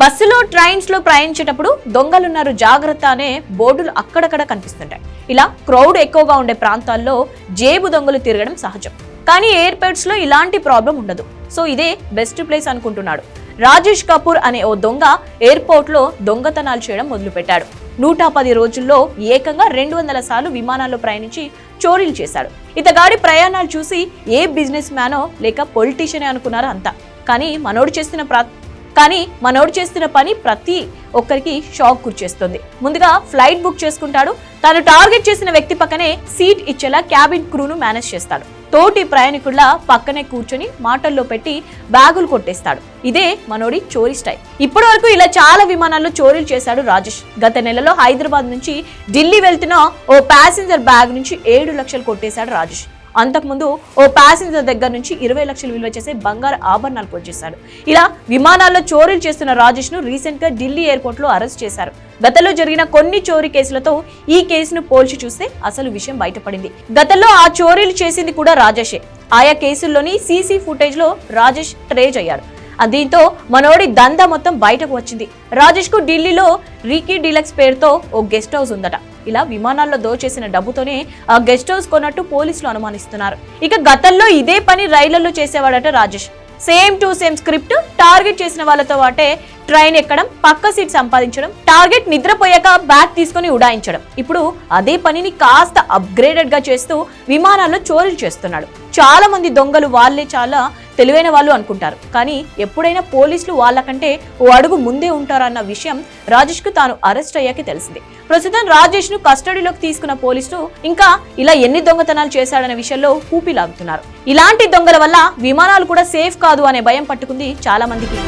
బస్సులో ట్రైన్స్లో ప్రయాణించేటప్పుడు దొంగలున్నారు జాగ్రత్త అనే బోర్డులు అక్కడక్కడ కనిపిస్తుంటాయి. ఇలా క్రౌడ్ ఎక్కువగా ఉండే ప్రాంతాల్లో జేబు దొంగలు తిరగడం సహజం. కానీ ఎయిర్పోర్ట్స్లో ఇలాంటి ప్రాబ్లం ఉండదు. సో ఇదే బెస్ట్ ప్లేస్ అనుకుంటున్నాడు. రాజేష్ కపూర్ అనే ఓ దొంగ ఎయిర్పోర్ట్లో దొంగతనాలు చేయడం మొదలుపెట్టాడు. నూట పది రోజుల్లో ఏకంగా రెండు వందల సార్లు విమానాల్లో ప్రయాణించి చోరీలు చేశాడు. ఇతగాడి ప్రయాణాలు చూసి ఏ బిజినెస్ మ్యానో లేక పొలిటీషియనే అనుకున్నారో అంతా. కానీ మనోడు చేస్తున్న ప్రా కానీ మనోడు చేస్తున్న పని ప్రతి ఒక్కరికి షాక్ గురిచేస్తుంది. ముందుగా ఫ్లైట్ బుక్ చేసుకుంటాడు. తాను టార్గెట్ చేసిన వ్యక్తి పక్కనే సీట్ ఇచ్చేలా క్యాబిన్ క్రూను మేనేజ్ చేస్తాడు. తోటి ప్రయాణికుల పక్కనే కూర్చొని మాటల్లో పెట్టి బ్యాగులు కొట్టేస్తాడు. ఇదే మనోడి చోరీ స్టైల్. ఇప్పటి వరకు ఇలా చాలా విమానాల్లో చోరీలు చేశాడు రాజేష్. గత నెలలో హైదరాబాద్ నుంచి ఢిల్లీ వెళ్తున్న ఓ ప్యాసింజర్ బ్యాగ్ నుంచి ఏడు లక్షలు కొట్టేశాడు రాజేష్. అంతకుముందు ఓ ప్యాసింజర్ దగ్గర నుంచి ఇరవై లక్షలు విలువ చేసే బంగారు ఆభరణాలు కొట్టేశాడు ఇలా విమానాల్లో చోరీలు చేస్తున్న రాజేష్ను రీసెంట్గా ఢిల్లీ ఎయిర్పోర్ట్లో అరెస్ట్ చేశారు. గతంలో జరిగిన కొన్ని చోరీ కేసులతో ఈ కేసును పోల్చి చూస్తే అసలు విషయం బయటపడింది. గతంలో ఆ చోరీలు చేసింది కూడా రాజేషే. ఆయా కేసుల్లోని సీసీ ఫుటేజ్లో రాజేష్ ట్రేజ్ అయ్యాడు దీంతో మనోడి దంద మొత్తం బయటకు వచ్చింది. రాజేష్కు ఢిల్లీలో రీకీ డీలక్స్ పేరుతో ఓ గెస్ట్ హౌస్ ఉందట. ఇలా విమానాల్లో దోచేసిన డబ్బుతోనే ఆ గెస్ట్ హౌస్ కొన్నట్టు పోలీసులు అనుమానిస్తున్నారు. ఇక గతంలో ఇదే పని రైళ్ళలో చేసేవాడట Rajesh. Same to same script target చేసిన వాళ్ళతో వాటే ట్రైన్ ఎక్కడం పక్క సీట్ సంపాదించడం టార్గెట్ నిద్రపోయాక బ్యాగ్ తీసుకొని ఉడాయించడం. ఇప్పుడు అదే పనిని కాస్త అప్గ్రేడెడ్గా చేస్తూ విమానాల్లో చోరీలు చేస్తున్నాడు. చాలా మంది దొంగలు వాళ్ళే చాలా తెలివైన వాళ్ళు అనుకుంటారు. కానీ ఎప్పుడైనా పోలీసులు వాళ్ళకంటే ఓ అడుగు ముందే ఉంటారన్న విషయం రాజేష్కు తాను అరెస్ట్ అయ్యాక తెలిసింది. ప్రస్తుతం రాజేష్ను కస్టడీలోకి తీసుకున్న పోలీసులు ఇంకా ఇలా ఎన్ని దొంగతనాలు చేశాడనే విషయంలో ఊపిలాగుతున్నారు. ఇలాంటి దొంగల వల్ల విమానాలు కూడా సేఫ్ కాదు అనే భయం పట్టుకుంది చాలా మందికి.